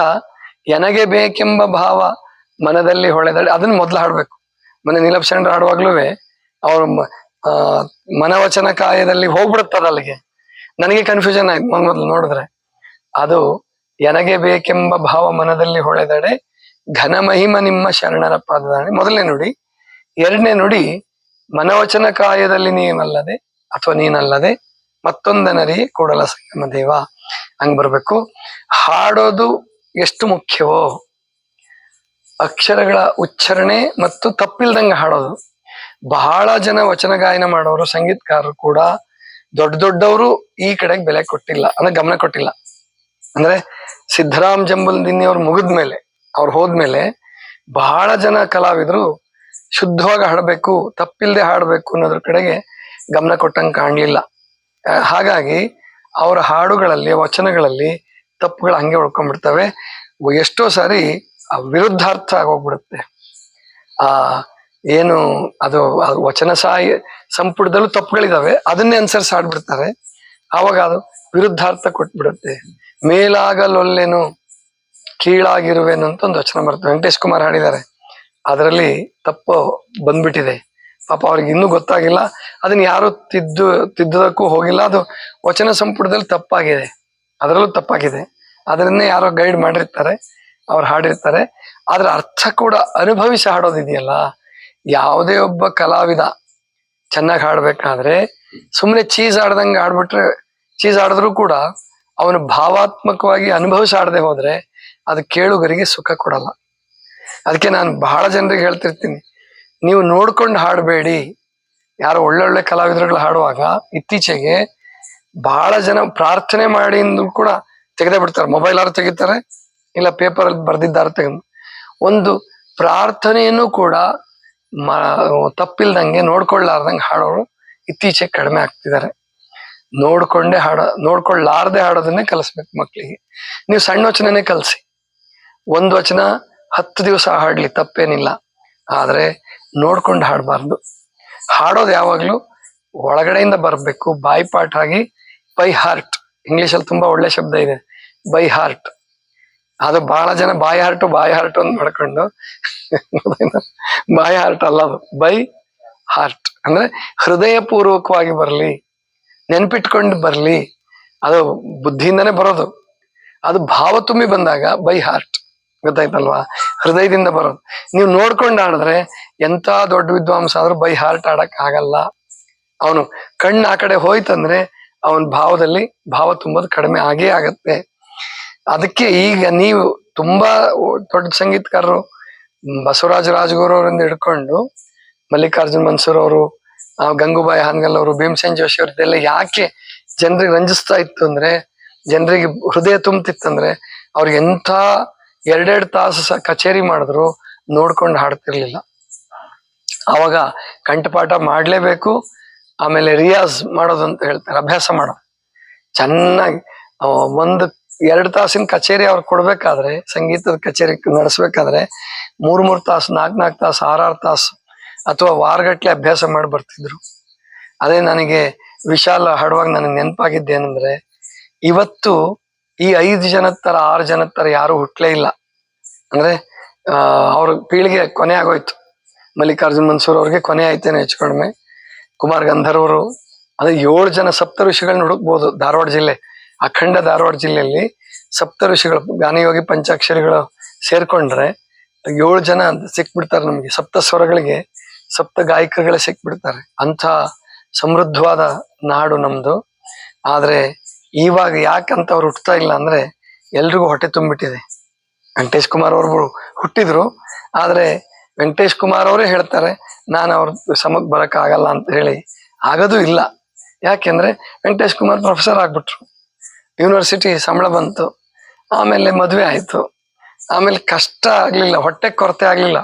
ಎನಗೆ ಬೇಕೆಂಬ ಭಾವ ಮನದಲ್ಲಿ ಹೊಳೆದಡಿ ಅದನ್ನ ಮೊದ್ಲು ಹಾಡ್ಬೇಕು. ಮನೆ ನೀಲಪ್ ಶರಣರು ಹಾಡುವಾಗ್ಲೂ ಅವ್ರ ಮನವಚನ ಕಾಯದಲ್ಲಿ ಹೋಗ್ಬಿಡುತ್ತದ ಅಲ್ಲಿಗೆ. ನನಗೆ ಕನ್ಫ್ಯೂಷನ್ ಆಯ್ತು ಮೊದ್ಲು ನೋಡಿದ್ರೆ. ಅದು ಎನಗೆ ಬೇಕೆಂಬ ಭಾವ ಮನದಲ್ಲಿ ಹೊಳೆದಡೆ ಘನ ಮಹಿಮ ನಿಮ್ಮ ಶರಣರ ಪಾದದಾಣೆ. ಮೊದಲನೇ ನುಡಿ. ಎರಡನೇ ನುಡಿ, ಮನವಚನ ಕಾಯದಲ್ಲಿ ನೀನಲ್ಲದೆ ಅಥವಾ ನೀನಲ್ಲದೆ ಮತ್ತೊಂದನರಿ ಕೂಡಲ ಸಂಗಮ ದೇವ. ಹಂಗ್ ಬರ್ಬೇಕು. ಹಾಡೋದು ಎಷ್ಟು ಮುಖ್ಯವೋ? ಅಕ್ಷರಗಳ ಉಚ್ಚಾರಣೆ ಮತ್ತು ತಪ್ಪಿಲ್ದಂಗೆ ಹಾಡೋದು. ಬಹಳ ಜನ ವಚನ ಗಾಯನ ಮಾಡೋರು ಸಂಗೀತಕಾರರು ಕೂಡ ದೊಡ್ಡ ದೊಡ್ಡವರು ಈ ಕಡೆಗೆ ಬೆಲೆ ಕೊಟ್ಟಿಲ್ಲ. ಅಂದ್ರೆ ಗಮನ ಕೊಟ್ಟಿಲ್ಲ. ಅಂದ್ರೆ ಸಿದ್ದರಾಮ್ ಜಂಬುಲ್ ದಿನ್ನಿ ಅವ್ರು ಮುಗಿದ್ಮೇಲೆ ಅವ್ರು ಹೋದ್ಮೇಲೆ ಬಹಳ ಜನ ಕಲಾವಿದರು ಶುದ್ಧವಾಗಿ ಹಾಡಬೇಕು ತಪ್ಪಿಲ್ಲದೆ ಹಾಡಬೇಕು ಅನ್ನೋದ್ರ ಕಡೆಗೆ ಗಮನ ಕೊಟ್ಟಂಗೆ ಕಾಣ್ಲಿಲ್ಲ. ಹಾಗಾಗಿ ಅವರ ಹಾಡುಗಳಲ್ಲಿ, ವಚನಗಳಲ್ಲಿ ತಪ್ಪುಗಳು ಹಂಗೆ ಉಳ್ಕೊಂಡ್ಬಿಡ್ತವೆ. ಎಷ್ಟೋ ಸಾರಿ ವಿರುದ್ಧಾರ್ಥ ಆಗೋಗ್ಬಿಡುತ್ತೆ. ಆ, ಏನು ಅದು ವಚನ ಸಾಯಿ, ಸಂಪುಟದಲ್ಲೂ ತಪ್ಪುಗಳಿದಾವೆ. ಅದನ್ನೇ ಅನ್ಸರ್ಸ್ ಆಡ್ಬಿಡ್ತಾರೆ. ಆವಾಗ ಅದು ವಿರುದ್ಧಾರ್ಥ ಕೊಟ್ಬಿಡುತ್ತೆ. ಮೇಲಾಗಲೊಲ್ಲೆನು ಕೀಳಾಗಿರುವೆನು ಅಂತ ಒಂದು ವಚನ ಬರ್ತದೆ. ವೆಂಕಟೇಶ್ ಕುಮಾರ್ ಹಾಡಿದ್ದಾರೆ. ಅದರಲ್ಲಿ ತಪ್ಪು ಬಂದ್ಬಿಟ್ಟಿದೆ. ಪಾಪ ಅವ್ರಿಗೆ ಇನ್ನೂ ಗೊತ್ತಾಗಿಲ್ಲ. ಅದನ್ನ ಯಾರು ತಿದ್ದು, ತಿದ್ದದಕ್ಕೂ ಹೋಗಿಲ್ಲ. ಅದು ವಚನ ಸಂಪುಟದಲ್ಲಿ ತಪ್ಪಾಗಿದೆ. ಅದರಲ್ಲೂ ತಪ್ಪಾಗಿದೆ. ಅದನ್ನೇ ಯಾರೋ ಗೈಡ್ ಮಾಡಿರ್ತಾರೆ. ಅವ್ರು ಹಾಡಿರ್ತಾರೆ. ಅದರ ಅರ್ಥ ಕೂಡ ಅನುಭವಿಸಿ ಹಾಡೋದಿದೆಯಲ್ಲ. ಯಾವುದೇ ಒಬ್ಬ ಕಲಾವಿದ ಚೆನ್ನಾಗಿ ಹಾಡ್ಬೇಕಾದ್ರೆ ಸುಮ್ಮನೆ ಚೀಸ್ ಆಡ್ದಂಗೆ ಆಡ್ಬಿಟ್ರೆ ಚೀಸ್ ಆಡಿದ್ರು ಕೂಡ ಅವನು ಭಾವಾತ್ಮಕವಾಗಿ ಅನುಭವಿಸಿ ಆಡದೆ ಹೋದ್ರೆ ಅದು ಕೇಳುಗರಿಗೆ ಸುಖ ಕೊಡಲ್ಲ. ಅದಕ್ಕೆ ನಾನು ಬಹಳ ಜನರಿಗೆ ಹೇಳ್ತಿರ್ತೀನಿ, ನೀವು ನೋಡ್ಕೊಂಡು ಹಾಡಬೇಡಿ. ಯಾರು ಒಳ್ಳೊಳ್ಳೆ ಕಲಾವಿದರುಗಳು ಹಾಡುವಾಗ ಇತ್ತೀಚೆಗೆ ಬಹಳ ಜನ ಪ್ರಾರ್ಥನೆ ಮಾಡಿ ಕೂಡ ತೆಗೆದೇ ಬಿಡ್ತಾರೆ. ಮೊಬೈಲ್ ಆರು ತೆಗಿತಾರೆ, ಇಲ್ಲ ಪೇಪರ್ ಅಲ್ಲಿ ಬರ್ದಿದ್ದಾರು ತೆಗೆದು. ಒಂದು ಪ್ರಾರ್ಥನೆಯನ್ನು ಕೂಡ ಮ, ತಪ್ಪಿಲ್ದಂಗೆ ನೋಡ್ಕೊಳ್ಳಾರ್ದಂಗೆ ಹಾಡೋರು ಇತ್ತೀಚೆಗೆ ಕಡಿಮೆ ಆಗ್ತಿದ್ದಾರೆ. ನೋಡ್ಕೊಂಡೇ ಹಾಡ ನೋಡ್ಕೊಳ್ಲಾರ್ದೆ ಹಾಡೋದನ್ನೇ ಕಲಿಸ್ಬೇಕು ಮಕ್ಕಳಿಗೆ ನೀವು ಸಣ್ಣ ಕಲಿಸಿ. ಒಂದು ವಚನ ಹತ್ತು ದಿವಸ ಹಾಡಲಿ, ತಪ್ಪೇನಿಲ್ಲ. ಆದರೆ ನೋಡ್ಕೊಂಡು ಹಾಡಬಾರ್ದು. ಹಾಡೋದು ಯಾವಾಗಲೂ ಒಳಗಡೆಯಿಂದ ಬರಬೇಕು, ಬಾಯಿ ಪಾಟ್ ಆಗಿ ಬೈ ಹಾರ್ಟ್ ಇಂಗ್ಲಿಷ್ ಅಲ್ಲಿ ತುಂಬಾ ಒಳ್ಳೆ ಶಬ್ದ ಇದೆ ಬೈ ಹಾರ್ಟ್ ಅದು ಬಹಳ ಜನ ಬಾಯಿ ಹಾರ್ಟು ಬಾಯಿ ಹಾರ್ಟ್ ಅಂತ ಮಾಡ್ಕೊಂಡು ಬಾಯಿ ಹಾರ್ಟ್ ಅಲ್ಲ ಅದು ಬೈ ಹಾರ್ಟ್ ಅಂದ್ರೆ ಹೃದಯ ಪೂರ್ವಕವಾಗಿ ಬರಲಿ, ನೆನ್ಪಿಟ್ಕೊಂಡು ಬರಲಿ, ಅದು ಬುದ್ಧಿಯಿಂದನೇ ಬರೋದು. ಅದು ಭಾವ ತುಂಬಿ ಬಂದಾಗ ಬೈ ಹಾರ್ಟ್ ಗೊತ್ತಾಯ್ತಲ್ವಾ? ಹೃದಯದಿಂದ ಬರೋದು. ನೀವು ನೋಡ್ಕೊಂಡು ಆಡಿದ್ರೆ ಎಂತ ದೊಡ್ಡ ವಿದ್ವಾಂಸ ಆದ್ರೂ ಬೈ ಹಾರ್ಟ್ ಆಡಕ್ ಆಗಲ್ಲ. ಅವನು ಕಣ್ಣು ಆ ಕಡೆ ಹೋಯ್ತಂದ್ರೆ ಅವನ ಭಾವದಲ್ಲಿ ಭಾವ ತುಂಬೋದು ಕಡಿಮೆ ಆಗೇ ಆಗತ್ತೆ. ಅದಕ್ಕೆ ಈಗ ನೀವು ತುಂಬಾ ದೊಡ್ಡ ಸಂಗೀತಕಾರರು, ಬಸವರಾಜ ರಾಜಗುರು ಅವರಿಂದ ಹಿಡ್ಕೊಂಡು ಮಲ್ಲಿಕಾರ್ಜುನ್ ಮನ್ಸೂರ್ ಅವರು ಗಂಗೂಬಾಯಿ ಹಾನ್ಗಲ್ ಅವರು, ಭೀಮಸೇನ್ ಜೋಶಿ ಅವ್ರದ್ದೆಲ್ಲ ಯಾಕೆ ಜನರಿಗೆ ರಂಜಿಸ್ತಾ ಇತ್ತು ಅಂದ್ರೆ, ಜನರಿಗೆ ಹೃದಯ ತುಂಬುತ್ತಿತ್ತಂದ್ರೆ ಅವ್ರಿಗೆ ಎಂಥ ಎರಡೆರಡು ತಾಸು ಕಚೇರಿ ಮಾಡಿದ್ರು, ನೋಡ್ಕೊಂಡು ಹಾಡ್ತಿರ್ಲಿಲ್ಲ. ಅವಾಗ ಕಂಠಪಾಠ ಮಾಡಲೇಬೇಕು, ಆಮೇಲೆ ರಿಯಾಜ್ ಮಾಡೋದು ಅಂತ ಹೇಳ್ತಾರೆ, ಅಭ್ಯಾಸ ಮಾಡೋದು. ಚೆನ್ನಾಗಿ ಒಂದು ಎರಡು ತಾಸಿನ ಕಚೇರಿ ಅವ್ರು ಕೊಡ್ಬೇಕಾದ್ರೆ, ಸಂಗೀತದ ಕಚೇರಿ ನಡೆಸ್ಬೇಕಾದ್ರೆ, ಮೂರ್ ಮೂರ್ ತಾಸು, ನಾಲ್ಕು ನಾಲ್ಕು ತಾಸು, ಆರಾರು ತಾಸು, ಅಥವಾ ವಾರಗಟ್ಲೆ ಅಭ್ಯಾಸ ಮಾಡಿ ಬರ್ತಿದ್ರು. ಅದೇ ನನಗೆ ವಿಶಾಲ ಹಾಡುವಾಗ ನನಗೆ ನೆನಪಾಗಿದ್ದೇನೆಂದ್ರೆ ಇವತ್ತು ಈ ಐದು ಜನದ ತರ ಆರು ಜನದ ತರ ಯಾರು ಹುಟ್ಲೇ ಇಲ್ಲ. ಅಂದ್ರೆ ಅವ್ರ ಪೀಳಿಗೆ ಕೊನೆ ಆಗೋಯ್ತು. ಮಲ್ಲಿಕಾರ್ಜುನ್ ಮನ್ಸೂರ್ ಅವ್ರಿಗೆ ಕೊನೆ ಆಯ್ತೇನೆ ಹೆಚ್ಚು ಕಡಿಮೆ. ಕುಮಾರ್ ಗಂಧರ್ವರು ಅದೇ ಏಳು ಜನ ಸಪ್ತ ಋಷಿಗಳನ್ನ ಹುಡುಕ್ಬೋದು ಧಾರವಾಡ ಜಿಲ್ಲೆ. ಅಖಂಡ ಧಾರವಾಡ ಜಿಲ್ಲೆಯಲ್ಲಿ ಸಪ್ತ ಋಷಿಗಳು ಗಾನಯೋಗಿ ಪಂಚಾಕ್ಷರಿಗಳು ಸೇರ್ಕೊಂಡ್ರೆ, ಏಳು ಜನ ಅಂತ ಸಿಕ್ಬಿಡ್ತಾರೆ ನಮಗೆ. ಸಪ್ತ ಸ್ವರಗಳಿಗೆ, ಸಪ್ತ ಗಾಯಕಗಳೇ ಸಿಕ್ಬಿಡ್ತಾರೆ. ಅಂಥ ಸಮೃದ್ಧವಾದ ನಾಡು ನಮ್ದು. ಆದ್ರೆ ಇವಾಗ ಯಾಕಂತ ಅವ್ರು ಹುಟ್ತಾ ಇಲ್ಲ ಅಂದ್ರೆ ಎಲ್ರಿಗೂ ಹೊಟ್ಟೆ ತುಂಬಿಟ್ಟಿದೆ. ವೆಂಕಟೇಶ್ ಕುಮಾರ್ ಅವ್ರು ಹುಟ್ಟಿದ್ರು, ಆದ್ರೆ ವೆಂಕಟೇಶ್ ಕುಮಾರ್ ಅವರೇ ಹೇಳ್ತಾರೆ, ನಾನು ಅವ್ರ ಸಮಕ್ ಬರಕ್ ಆಗಲ್ಲ ಅಂತ ಹೇಳಿ. ಆಗದು ಇಲ್ಲ. ಯಾಕೆಂದ್ರೆ ವೆಂಕಟೇಶ್ ಕುಮಾರ್ ಪ್ರೊಫೆಸರ್ ಆಗ್ಬಿಟ್ರು. ಯೂನಿವರ್ಸಿಟಿ ಸಂಬಳ ಬಂತು, ಆಮೇಲೆ ಮದುವೆ ಆಯ್ತು. ಆಮೇಲೆ ಕಷ್ಟ ಆಗ್ಲಿಲ್ಲ, ಹೊಟ್ಟೆ ಕೊರತೆ ಆಗ್ಲಿಲ್ಲ.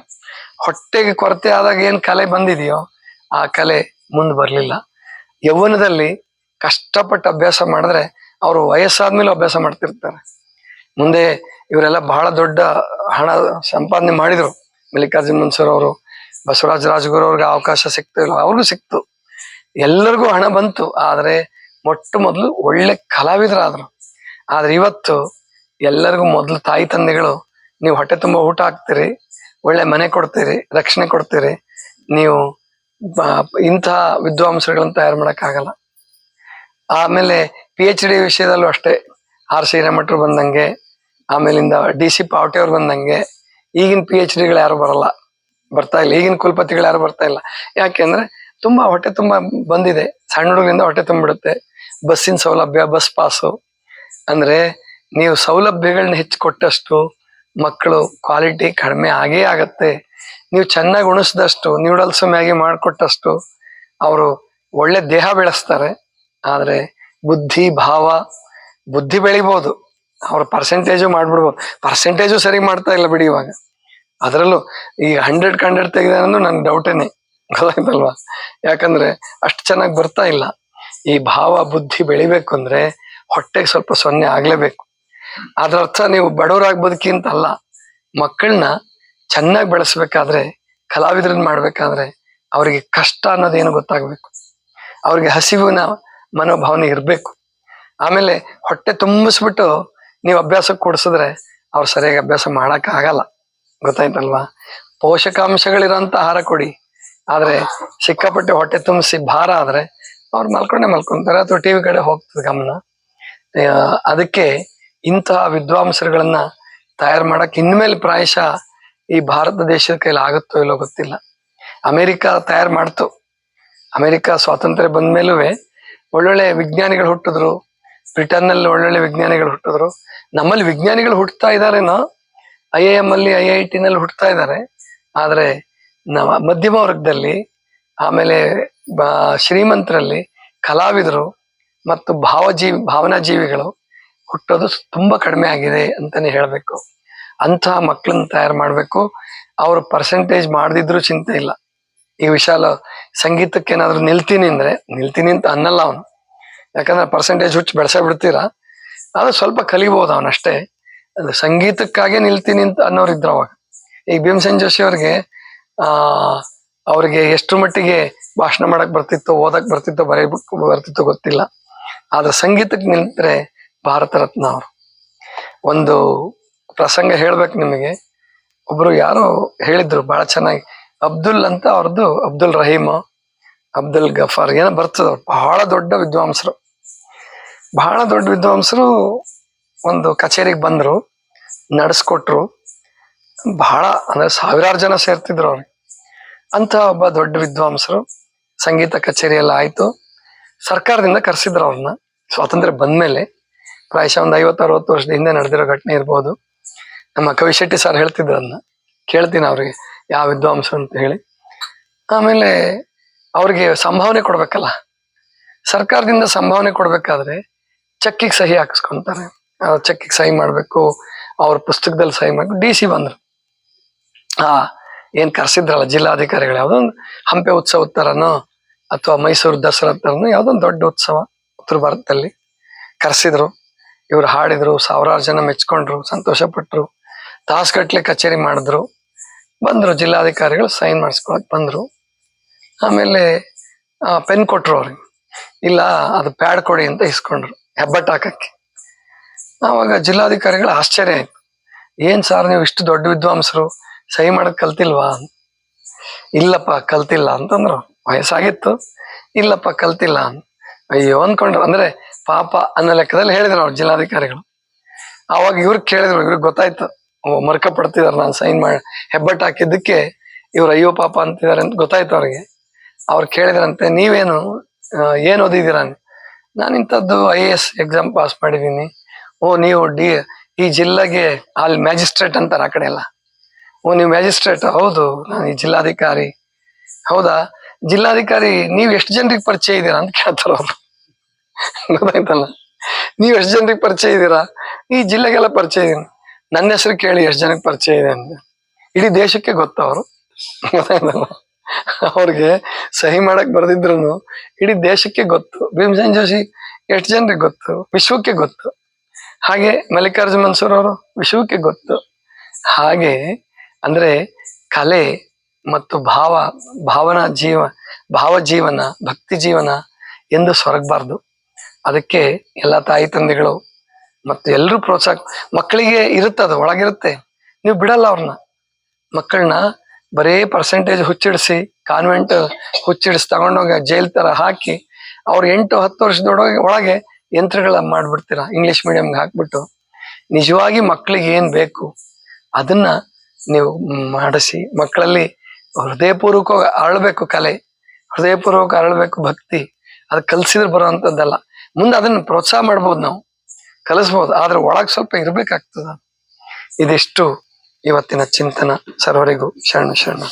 ಹೊಟ್ಟೆಗೆ ಕೊರತೆ ಆದಾಗ ಏನ್ ಕಲೆ ಬಂದಿದೆಯೋ ಆ ಕಲೆ ಮುಂದೆ ಬರಲಿಲ್ಲ. ಯೌವನದಲ್ಲಿ ಕಷ್ಟಪಟ್ಟು ಅಭ್ಯಾಸ ಮಾಡಿದ್ರೆ ಅವರು ವಯಸ್ಸಾದ್ಮೇಲೆ ಅಭ್ಯಾಸ ಮಾಡ್ತಿರ್ತಾರೆ. ಮುಂದೆ ಇವರೆಲ್ಲ ಬಹಳ ದೊಡ್ಡ ಹಣ ಸಂಪಾದನೆ ಮಾಡಿದ್ರು. ಮಲ್ಲಿಕಾರ್ಜುನ್ ಮನ್ಸೂರ್ ಅವರು, ಬಸವರಾಜ ರಾಜಗುರು ಅವ್ರಿಗೆ ಅವಕಾಶ ಸಿಕ್ತು ಇಲ್ಲ ಅವ್ರಿಗೂ ಸಿಕ್ತು. ಎಲ್ಲರಿಗೂ ಹಣ ಬಂತು, ಆದ್ರೆ ಮೊಟ್ಟ ಮೊದಲು ಒಳ್ಳೆ ಕಲಾವಿದರಾದ್ರು. ಆದ್ರೆ ಇವತ್ತು ಎಲ್ಲರಿಗೂ ಮೊದಲು ತಾಯಿ ತಂದೆಗಳು, ನೀವು ಹೊಟ್ಟೆ ತುಂಬ ಊಟ ಹಾಕ್ತೀರಿ, ಒಳ್ಳೆ ಮನೆ ಕೊಡ್ತೀರಿ, ರಕ್ಷಣೆ ಕೊಡ್ತೀರಿ, ನೀವು ಇಂತಹ ವಿದ್ವಾಂಸಗಳನ್ನ ತಯಾರು ಮಾಡಕ್ಕಾಗಲ್ಲ. ಆಮೇಲೆ ಪಿ ಎಚ್ ಡಿ ವಿಷಯದಲ್ಲೂ ಅಷ್ಟೇ. ಆರ್ ಸಿ ಹಿರೇಮಠರು ಬಂದಂಗೆ, ಆಮೇಲಿಂದ ಡಿ ಸಿ ಪಾವಟೆ ಅವ್ರು ಬಂದಂಗೆ, ಈಗಿನ ಪಿ ಎಚ್ ಡಿಗಳು ಯಾರು ಬರಲ್ಲ. ಬರ್ತಾ ಇಲ್ಲ. ಈಗಿನ ಕುಲಪತಿಗಳು ಯಾರು ಬರ್ತಾ ಇಲ್ಲ. ಯಾಕೆಂದ್ರೆ ತುಂಬಾ ಹೊಟ್ಟೆ ತುಂಬಾ ಬಂದಿದೆ. ಸಣ್ಣ ಹುಡುಗರಿಂದ ಹೊಟ್ಟೆ ತುಂಬಿಡುತ್ತೆ. ಬಸ್ಸಿನ ಸೌಲಭ್ಯ, ಬಸ್ ಪಾಸು ಅಂದ್ರೆ ನೀವು ಸೌಲಭ್ಯಗಳನ್ನ ಹೆಚ್ಚು ಕೊಟ್ಟಷ್ಟು ಮಕ್ಕಳು ಕ್ವಾಲಿಟಿ ಕಡಿಮೆ ಆಗೇ ಆಗತ್ತೆ. ನೀವು ಚೆನ್ನಾಗಿ ಉಣಿಸಿದಷ್ಟು ನ್ಯೂಡಲ್ಸ್ ಮ್ಯಾಗಿ ಮಾಡಿಕೊಟ್ಟಷ್ಟು, ಅವರು ಒಳ್ಳೆ ದೇಹ ಬೆಳೆಸ್ತಾರೆ. ಆದ್ರೆ ಬುದ್ಧಿ, ಭಾವ, ಬುದ್ಧಿ ಬೆಳಿಬಹುದು ಅವ್ರ ಪರ್ಸೆಂಟೇಜು ಮಾಡ್ಬಿಡ್ಬೋದು. ಪರ್ಸೆಂಟೇಜು ಸರಿ ಮಾಡ್ತಾ ಇಲ್ಲ ಬಿಡಿ ಇವಾಗ. ಅದರಲ್ಲೂ ಈ ಹಂಡ್ರೆಡ್ ಹಂಡ್ರೆಡ್ ತೆಗೆದ ನನ್ಗೆ ಡೌಟೇನೆ ಗೊತ್ತಾಯ್ತಲ್ವಾ? ಯಾಕಂದ್ರೆ ಅಷ್ಟು ಚೆನ್ನಾಗಿ ಬರ್ತಾ ಇಲ್ಲ. ಈ ಭಾವ, ಬುದ್ಧಿ ಬೆಳಿಬೇಕು ಅಂದ್ರೆ ಹೊಟ್ಟೆಗೆ ಸ್ವಲ್ಪ ಸೊನ್ನೆ ಆಗ್ಲೇಬೇಕು. ಅದ್ರ ಅರ್ಥ ನೀವು ಬಡವರಾಗಿ ಬದುಕಿ ಅಂತ ಅಲ್ಲ. ಮಕ್ಕಳನ್ನ ಚೆನ್ನಾಗಿ ಬೆಳೆಸ್ಬೇಕಾದ್ರೆ ಕಲಾವಿದ್ರನ್ನ ಮಾಡ್ಬೇಕಾದ್ರೆ ಅವ್ರಿಗೆ ಕಷ್ಟ ಅನ್ನೋದೇನು ಗೊತ್ತಾಗ್ಬೇಕು. ಅವ್ರಿಗೆ ಹಸಿವಿನ ಮನೋಭಾವನೆ ಇರಬೇಕು. ಆಮೇಲೆ ಹೊಟ್ಟೆ ತುಂಬಿಸ್ಬಿಟ್ಟು ನೀವು ಅಭ್ಯಾಸಕ್ಕೆ ಕೊಡಿಸಿದ್ರೆ ಅವ್ರು ಸರಿಯಾಗಿ ಅಭ್ಯಾಸ ಮಾಡಕ್ ಆಗಲ್ಲ ಗೊತ್ತಾಯ್ತಲ್ವಾ? ಪೋಷಕಾಂಶಗಳಿರೋಂಥ ಆಹಾರ ಕೊಡಿ. ಆದರೆ ಸಿಕ್ಕಾಪಟ್ಟೆ ಹೊಟ್ಟೆ ತುಂಬಿಸಿ ಭಾರ ಆದ್ರೆ ಅವ್ರು ಮಲ್ಕೊಂಡೆ ಮಲ್ಕೊಂತಾರೆ ಅಥವಾ ಟಿವಿ ಕಡೆ ಹೋಗ್ತದೆ ಗಮನ. ಅದಕ್ಕೆ ಇಂತಹ ವಿದ್ವಾಂಸರುಗಳನ್ನ ತಯಾರು ಮಾಡಕ್ ಇನ್ಮೇಲೆ ಪ್ರಾಯಶಃ ಈ ಭಾರತ ದೇಶದ ಕೈಲಿ ಆಗುತ್ತೋ ಇಲ್ಲೋ ಗೊತ್ತಿಲ್ಲ. ಅಮೆರಿಕ ತಯಾರು ಮಾಡ್ತು. ಅಮೆರಿಕ ಸ್ವಾತಂತ್ರ್ಯ ಬಂದ ಮೇಲೂ ಒಳ್ಳೊಳ್ಳೆ ವಿಜ್ಞಾನಿಗಳು ಹುಟ್ಟಿದ್ರು. ಬ್ರಿಟನ್ನಲ್ಲಿ ಒಳ್ಳೊಳ್ಳೆ ವಿಜ್ಞಾನಿಗಳು ಹುಟ್ಟಿದ್ರು. ನಮ್ಮಲ್ಲಿ ವಿಜ್ಞಾನಿಗಳು ಹುಟ್ಟುತ್ತಾ ಇದಾರೇನೋ ಐ ಐ ಎಂ ಅಲ್ಲಿ, ಐ ಐ ಟಿ ನಲ್ಲಿ ಹುಟ್ಟುತ್ತಾ ಇದ್ದಾರೆ. ಆದ್ರೆ ನಮ್ಮ ಮಧ್ಯಮ ವರ್ಗದಲ್ಲಿ, ಆಮೇಲೆ ಶ್ರೀಮಂತರಲ್ಲಿ ಕಲಾವಿದರು ಮತ್ತು ಭಾವಜೀವಿ ಭಾವನಾ ಜೀವಿಗಳು ಹುಟ್ಟೋದು ತುಂಬಾ ಕಡಿಮೆ ಆಗಿದೆ ಅಂತಾನೆ ಹೇಳ್ಬೇಕು. ಅಂತಹ ಮಕ್ಕಳನ್ನ ತಯಾರು ಮಾಡಬೇಕು. ಅವರು ಪರ್ಸೆಂಟೇಜ್ ಮಾಡದಿದ್ರು ಚಿಂತೆ ಇಲ್ಲ. ಈ ವಿಶಾಲ ಸಂಗೀತಕ್ಕೆ ಏನಾದ್ರು ನಿಲ್ತೀನಿ ಅಂದ್ರೆ, ನಿಲ್ತೀನಿ ಅಂತ ಅನ್ನಲ್ಲ ಅವನು. ಯಾಕಂದ್ರೆ ಪರ್ಸೆಂಟೇಜ್ ಹುಚ್ಚು ಬೆಳೆಸ ಬಿಡ್ತೀರಾ? ಅದು ಸ್ವಲ್ಪ ಕಲಿಬಹುದು ಅವನಷ್ಟೇ ಅದು ಸಂಗೀತಕ್ಕಾಗೇ ನಿಲ್ತೀನಿ ಅಂತ ಅನ್ನೋರು ಇದ್ರು ಅವಾಗ. ಈಗ ಭೀಮಸೇನ್ ಜೋಶಿ ಅವ್ರಿಗೆ, ಆ, ಅವ್ರಿಗೆ ಎಷ್ಟು ಮಟ್ಟಿಗೆ ಭಾಷಣ ಮಾಡಕ್ ಬರ್ತಿತ್ತು, ಓದಕ್ ಬರ್ತಿತ್ತೋ ಬರೀಬೇಕು ಬರ್ತಿತ್ತೋ ಗೊತ್ತಿಲ್ಲ. ಆದ್ರೆ ಸಂಗೀತಕ್ಕೆ ನಿಂತರೆ ಭಾರತ ರತ್ನ ಅವರು. ಒಂದು ಪ್ರಸಂಗ ಹೇಳ್ಬೇಕು ನಿಮಗೆ. ಒಬ್ರು ಯಾರೋ ಹೇಳಿದ್ರು ಬಹಳ ಚೆನ್ನಾಗಿ. ಅಬ್ದುಲ್ ಅಂತ ಅವ್ರದ್ದು ಅಬ್ದುಲ್ ರಹೀಮ್, ಅಬ್ದುಲ್ ಗಫಾರ್, ಏನೋ ಬರ್ತದ ಬಹಳ ದೊಡ್ಡ ವಿದ್ವಾಂಸರು. ಬಹಳ ದೊಡ್ಡ ವಿದ್ವಾಂಸರು ಒಂದು ಕಚೇರಿಗೆ ಬಂದರು, ನಡೆಸ್ಕೊಟ್ರು. ಬಹಳ, ಅಂದ್ರೆ ಸಾವಿರಾರು ಜನ ಸೇರ್ತಿದ್ರು ಅವ್ರಿಗೆ ಅಂತ ಒಬ್ಬ ದೊಡ್ಡ ವಿದ್ವಾಂಸರು ಸಂಗೀತ ಕಚೇರಿ ಎಲ್ಲ ಆಯ್ತು. ಸರ್ಕಾರದಿಂದ ಕರೆಸಿದ್ರು ಅವ್ರನ್ನ ಸ್ವಾತಂತ್ರ್ಯ ಬಂದಮೇಲೆ, ಪ್ರಾಯಶಃ ಒಂದು ಐವತ್ತು ಅರವತ್ತು ವರ್ಷದ ಹಿಂದೆ ನಡೆದಿರೋ ಘಟನೆ ಇರ್ಬೋದು. ನಮ್ಮ ಕವಿಶೆಟ್ಟಿ ಸರ್ ಹೇಳ್ತಿದ್ರು ಅದನ್ನ ಕೇಳ್ತೀನಿ ಅವ್ರಿಗೆ. ಯಾವ ವಿದ್ವಾಂಸ ಅಂತ ಹೇಳಿ. ಆಮೇಲೆ ಅವ್ರಿಗೆ ಸಂಭಾವನೆ ಕೊಡ್ಬೇಕಲ್ಲ. ಸರ್ಕಾರದಿಂದ ಸಂಭಾವನೆ ಕೊಡ್ಬೇಕಾದ್ರೆ ಚೆಕ್ಕಿಗೆ ಸಹಿ ಹಾಕಿಸ್ಕೊಂತಾರೆ. ಚೆಕ್ಕಿಗೆ ಸಹಿ ಮಾಡ್ಬೇಕು, ಅವ್ರ ಪುಸ್ತಕದಲ್ಲಿ ಸಹಿ ಮಾಡ್ಬೇಕು. ಡಿ ಸಿ ಬಂದ್ರು. ಆ, ಏನ್ ಕರ್ಸಿದ್ರಲ್ಲ ಜಿಲ್ಲಾಧಿಕಾರಿಗಳು, ಯಾವ್ದೋ ಒಂದು ಹಂಪೆ ಉತ್ಸವ ತರನೋ ಅಥವಾ ಮೈಸೂರು ದಸರಾ ತರನೋ ಯಾವ್ದೊಂದು ದೊಡ್ಡ ಉತ್ಸವ ಉತ್ತರ ಭಾರತದಲ್ಲಿ ಕರ್ಸಿದ್ರು. ಇವ್ರು ಹಾಡಿದ್ರು, ಸಾವಿರಾರು ಜನ ಮೆಚ್ಕೊಂಡ್ರು ಸಂತೋಷ ಪಟ್ರು ತಾಸ್ಗಟ್ಲೆ ಕಚೇರಿ ಮಾಡಿದ್ರು. ಬಂದ್ರು ಜಿಲ್ಲಾಧಿಕಾರಿಗಳು ಸೈನ್ ಮಾಡಿಸ್ಕೊಳಕ್ ಬಂದ್ರು. ಆಮೇಲೆ ಪೆನ್ ಕೊಟ್ಟರು ಅವ್ರಿಗೆ. ಇಲ್ಲ, ಅದು ಪ್ಯಾಡ್ ಕೊಡಿ ಅಂತ ಇಸ್ಕೊಂಡ್ರು ಹೆಬ್ಬಟ್ಟು ಹಾಕಕ್ಕೆ. ಆವಾಗ ಜಿಲ್ಲಾಧಿಕಾರಿಗಳು ಆಶ್ಚರ್ಯ ಆಯ್ತು. ಏನು ಸರ್ ನೀವು ಇಷ್ಟು ದೊಡ್ಡ ವಿದ್ವಾಂಸರು, ಸಹಿ ಮಾಡಕ್ ಕಲ್ತಿಲ್ವಾ. ಇಲ್ಲಪ್ಪ, ಕಲ್ತಿಲ್ಲ ಅಂತಂದ್ರು. ವಯಸ್ಸಾಗಿತ್ತು. ಇಲ್ಲಪ್ಪ, ಕಲ್ತಿಲ್ಲ ಅಂತ. ಅಯ್ಯೋ ಅನ್ಕೊಂಡ್ರು. ಅಂದ್ರೆ ಪಾಪ ಅನ್ನೋ ಲೆಕ್ಕದಲ್ಲಿ ಹೇಳಿದ್ರು ಅವ್ರು ಜಿಲ್ಲಾಧಿಕಾರಿಗಳು. ಅವಾಗ ಇವ್ರಿಗೆ ಕೇಳಿದ್ರು, ಇವ್ರಿಗೆ ಗೊತ್ತಾಯ್ತು. ಮರ್ಕ ಪಡ್ತಿದಾರೆ ನಾನು ಸೈನ್ ಮಾಡಿ ಹೆಬ್ಬಟ್ಟು ಹಾಕಿದ್ದಕ್ಕೆ ಇವ್ರು ಅಯ್ಯೋ ಪಾಪ ಅಂತಿದ್ದಾರೆ ಅಂತ ಗೊತ್ತಾಯ್ತು ಅವ್ರಿಗೆ. ಅವ್ರು ಕೇಳಿದ್ರಂತೆ, ನೀವೇನು ಏನು ಓದಿದ್ದೀರಾ ನಾನು ಇಂಥದ್ದು I A S exam pass ಮಾಡಿದ್ದೀನಿ. ಓ, ನೀವು ಡಿ, ಈ ಜಿಲ್ಲೆಗೆ ಅಲ್ಲಿ ಮ್ಯಾಜಿಸ್ಟ್ರೇಟ್ ಅಂತಾರೆ ಆ ಕಡೆ ಎಲ್ಲ. ಓ, ನೀವು ಮ್ಯಾಜಿಸ್ಟ್ರೇಟ್, ಹೌದು, ನಾನು ಈ ಜಿಲ್ಲಾಧಿಕಾರಿ. ಹೌದಾ? ಜಿಲ್ಲಾಧಿಕಾರಿ, ನೀವು ಎಷ್ಟು ಜನರಿಗೆ ಪರಿಚಯ ಇದ್ದೀರಾ ಅಂತ ಕೇಳ್ತಾರ ಅವರು. ಗೊತ್ತಾಯ್ತಲ್ಲ? ನೀವು ಎಷ್ಟು ಜನರಿಗೆ ಪರಿಚಯ ಇದ್ದೀರಾ? ಈ ಜಿಲ್ಲೆಗೆಲ್ಲ ಪರಿಚಯ ಇದೀನಿ ನನ್ನ ಹೆಸರು ಕೇಳಿ ಎಷ್ಟು ಜನಕ್ಕೆ ಪರಿಚಯ ಇದೆ ಅಂತ ಇಡೀ ದೇಶಕ್ಕೆ ಗೊತ್ತು ಅವರು. ಅವ್ರಿಗೆ ಸಹಿ ಮಾಡಕ್ ಬರ್ದಿದ್ರು ಇಡೀ ದೇಶಕ್ಕೆ ಗೊತ್ತು. ಭೀಮಸೇನ್ ಜೋಶಿ ಎಷ್ಟು ಜನರಿಗೆ ಗೊತ್ತು? ವಿಶ್ವಕ್ಕೆ ಗೊತ್ತು. ಹಾಗೆ ಮಲ್ಲಿಕಾರ್ಜುನ್ ಮನ್ಸೂರ್ ಅವರು ವಿಶ್ವಕ್ಕೆ ಗೊತ್ತು. ಹಾಗೆ ಅಂದ್ರೆ ಕಲೆ ಮತ್ತು ಭಾವ, ಭಾವನಾ ಜೀವ, ಭಾವ ಜೀವನ, ಭಕ್ತಿ ಜೀವನ ಎಂದು ಸೊರಗಬಾರ್ದು. ಅದಕ್ಕೆ ಎಲ್ಲ ತಾಯಿ ತಂದೆಗಳು ಮತ್ತು ಎಲ್ಲರೂ ಪ್ರೋತ್ಸಾಹ ಮಕ್ಕಳಿಗೆ ಇರುತ್ತೆ ಅದು, ಒಳಗಿರುತ್ತೆ. ನೀವು ಬಿಡಲ್ಲ ಅವ್ರನ್ನ. ಮಕ್ಕಳನ್ನ ಬರೇ ಪರ್ಸೆಂಟೇಜ್ ಹುಚ್ಚಿಡಿಸಿ ಕಾನ್ವೆಂಟ್ ಹುಚ್ಚಿಡಿಸಿ ತಗೊಂಡೋಗಿ ಜೈಲ್ ತರ ಹಾಕಿ, ಅವ್ರು ಎಂಟು ಹತ್ತು ವರ್ಷದೊಳಗೆ ಒಳಗೆ ಯಂತ್ರಗಳ ಮಾಡ್ಬಿಡ್ತೀರ ಇಂಗ್ಲಿಷ್ ಮೀಡಿಯಂಗೆ ಹಾಕ್ಬಿಟ್ಟು. ನಿಜವಾಗಿ ಮಕ್ಕಳಿಗೆ ಏನು ಬೇಕು, ಅದನ್ನ ನೀವು ಮಾಡಿಸಿ, ಮಕ್ಕಳಲ್ಲಿ ಹೃದಯಪೂರ್ವಕ ಅರಳಬೇಕು ಕಲೆ, ಹೃದಯಪೂರ್ವಕ ಅರಳಬೇಕು ಭಕ್ತಿ, ಅದು ಕಲ್ಸಿದ್ರೆ ಬರುವಂತದ್ದಲ್ಲ. ಮುಂದೆ ಅದನ್ನ ಪ್ರೋತ್ಸಾಹ ಮಾಡ್ಬೋದು ನಾವು. ಕಲಿಸ್ಬೋದು. ಆದ್ರೆ ಒಳಗೆ ಸ್ವಲ್ಪ ಇರಬೇಕಾಗ್ತದ. ಇದಿಷ್ಟು ಇವತ್ತಿನ ಚಿಂತನ ಸರ್ವರಿಗೂ ಶರಣ ಶರಣ.